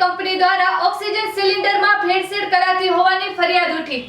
limited company દ્વારા oxygen સિલિન્ડરમાં ભેળસેળ કરાતી હોવાની ફરિયાદ ઉઠી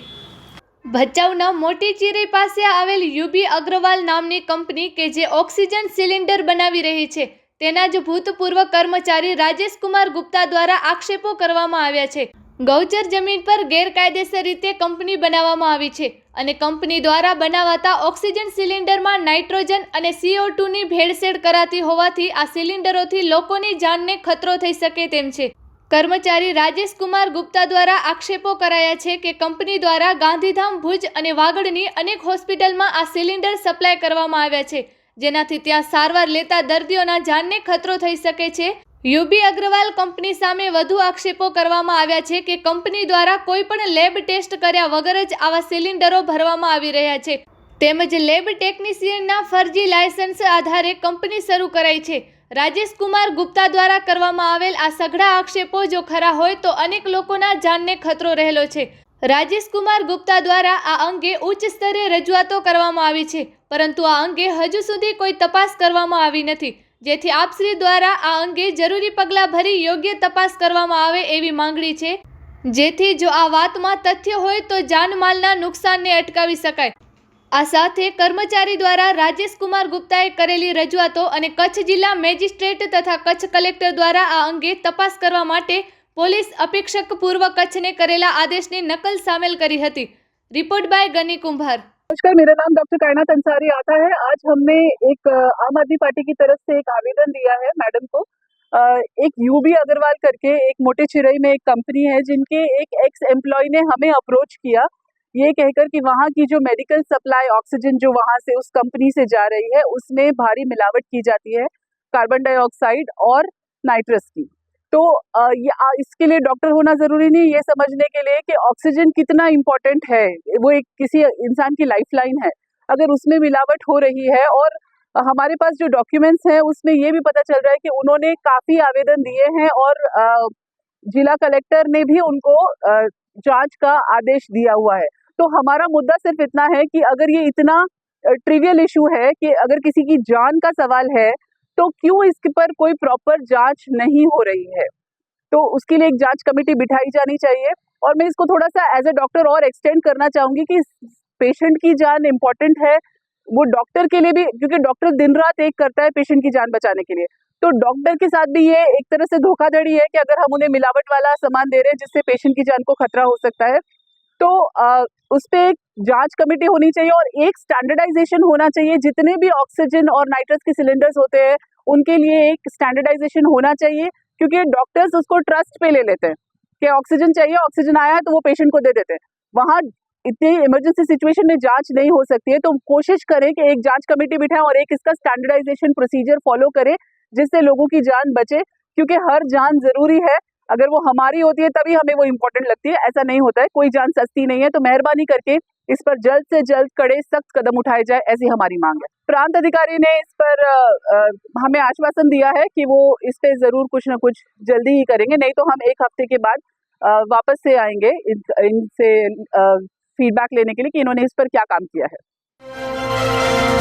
ભચાઉના મોટી ચીરી પાસે આવેલ યુબી અગ્રવાલ નામની કંપની કે જે ઓક્સિજન સિલિન્ડર બનાવી રહી છે તેના જ ભૂતપૂર્વ કર્મચારી રાજેશકુમાર ગુપ્તા દ્વારા આક્ષેપો કરવામાં આવ્યા છે ગૌચર જમીન પર ગેરકાયદેસર રીતે કંપની બનાવવામાં આવી છે અને કંપની દ્વારા બનાવાતા ઓક્સિજન સિલિન્ડરમાં નાઇટ્રોજન અને સીઓ ટુની ભેળસેળ કરાતી હોવાથી આ સિલિન્ડરોથી લોકોની જાનને ખતરો થઈ શકે તેમ છે કર્મચારી રાજેશ કુમાર ગુપ્તા દ્વારા આક્ષેપો કરાયા છે કે કંપની દ્વારા ગાંધીધામ ભુજ અને વાગડની અનેક હોસ્પિટલમાં આ સિલિન્ડર સપ્લાય કરવામાં આવ્યા છે જેનાથી ત્યાં સારવાર લેતા દર્દીઓના જાનને ખતરો થઈ શકે છે યુબી અગ્રવાલ કંપની સામે વધુ આક્ષેપો કરવામાં આવ્યા છે કે કંપની દ્વારા કોઈ પણ લેબ ટેસ્ટ કર્યા વગર જ આવા સિલિન્ડરો ભરવામાં આવી રહ્યા છે તેમજ લેબ ટેકનિશિયનના ફરજી લાયસન્સ આધારે કંપની શરૂ કરાઈ છે રાજેશ કુમાર ગુપ્તા દ્વારા કરવામાં આવેલ આ સઘળા આક્ષેપો જો ખરા હોય તો અનેક લોકોના જાનને ખતરો રહેલો છે રાજેશ કુમાર ગુપ્તા દ્વારા આ અંગે ઉચ્ચ સ્તરે રજૂઆતો કરવામાં આવી છે પરંતુ આ અંગે હજુ સુધી કોઈ તપાસ કરવામાં આવી નથી જેથી આપશ્રી દ્વારા આ અંગે જરૂરી પગલાં ભરી યોગ્ય તપાસ કરવામાં આવે એવી માંગણી છે જેથી જો આ વાતમાં તથ્ય હોય તો જાનમાલના નુકસાનને અટકાવી શકાય આ સાથે કર્મચારી દ્વારા રાજેશકુમાર ગુપ્તાએ કરેલી રજૂઆતો અને કચ્છ જિલ્લા મેજિસ્ટ્રેટ તથા કચ્છ કલેક્ટર દ્વારા આ અંગે તપાસ કરવા માટે પોલીસ અપેક્ષક પૂર્વ કચ્છને કરેલા આદેશની નકલ સામેલ કરી હતી રિપોર્ટ બાય ગની કુંભાર નમસ્કાર મારા નામ ડૉક્ટર કૈનાત अंसारी आता है आज हमने एक आम आदमी पार्टी की तरफ से एक आवेदन दिया है मैडम को एक यूबी अग्रवाल करके एक मोटे चिराई में एक कंपनी है जिनके एक एक्स एम्प्लॉई ने हमें अप्रोच किया ये कहकर कि वहाँ की जो मेडिकल सप्लाई ऑक्सीजन जो वहाँ से उस कंपनी से जा रही है उसमें भारी मिलावट की जाती है कार्बन डाइऑक्साइड और नाइट्रस की तो ये इसके लिए डॉक्टर होना ज़रूरी नहीं ये समझने के लिए कि ऑक्सीजन कितना इम्पोर्टेंट है वो एक किसी इंसान की लाइन है अगर उसमें मिलावट हो रही है और हमारे पास जो डॉक्यूमेंट्स हैं उसमें ये भी पता चल रहा है कि उन्होंने काफ़ी आवेदन दिए हैं और जिला कलेक्टर ने भी उनको जांच का आदेश दिया हुआ है तो हमारा मुद्दा सिर्फ इतना है कि अगर ये इतना ट्रिवियल इशू है कि अगर किसी की जान का सवाल है तो क्यों इसके पर कोई प्रॉपर जांच नहीं हो रही है तो उसके लिए एक जांच कमेटी बिठाई जानी चाहिए और मैं इसको थोड़ा सा एज ए डॉक्टर और एक्सटेंड करना चाहूंगी कि पेशेंट की जान इम्पॉर्टेंट है वो डॉक्टर के लिए भी क्योंकि डॉक्टर दिन रात एक करता है पेशेंट की जान बचाने के लिए तो डॉक्टर के साथ भी ये एक तरह से धोखाधड़ी है कि अगर हम उन्हें मिलावट वाला सामान दे रहे हैं जिससे पेशेंट की जान को खतरा हो सकता है तो आ, उस पर एक जांच कमेटी होनी चाहिए और एक स्टैंडर्डाइजेशन होना चाहिए जितने भी ऑक्सीजन और नाइट्रस के सिलेंडर्स होते हैं उनके लिए एक स्टैंडर्डाइजेशन होना चाहिए क्योंकि डॉक्टर्स उसको ट्रस्ट पे ले लेते हैं कि ऑक्सीजन चाहिए ऑक्सीजन आया है तो वो पेशेंट को दे देते हैं वहाँ इतनी इमरजेंसी सिचुएशन में जांच नहीं हो सकती है तो कोशिश करें कि एक जांच कमेटी बिठाएं और एक इसका स्टैंडर्डाइजेशन प्रोसीजर फॉलो करें जिससे लोगों की जान बचे क्योंकि हर जान ज़रूरी है अगर वो हमारी होती है तभी हमें वो इम्पोर्टेंट लगती है ऐसा नहीं होता है कोई जान सस्ती नहीं है तो मेहरबानी करके इस पर जल्द से जल्द कड़े सख्त कदम उठाए जाए ऐसी हमारी मांग है प्रांत अधिकारी ने इस पर आ, हमें आश्वासन दिया है कि वो इस पर जरूर कुछ ना कुछ जल्दी ही करेंगे नहीं तो हम एक हफ्ते के बाद आ, वापस से आएंगे इनसे इन फीडबैक लेने के लिए कि इन्होंने इस पर क्या काम किया है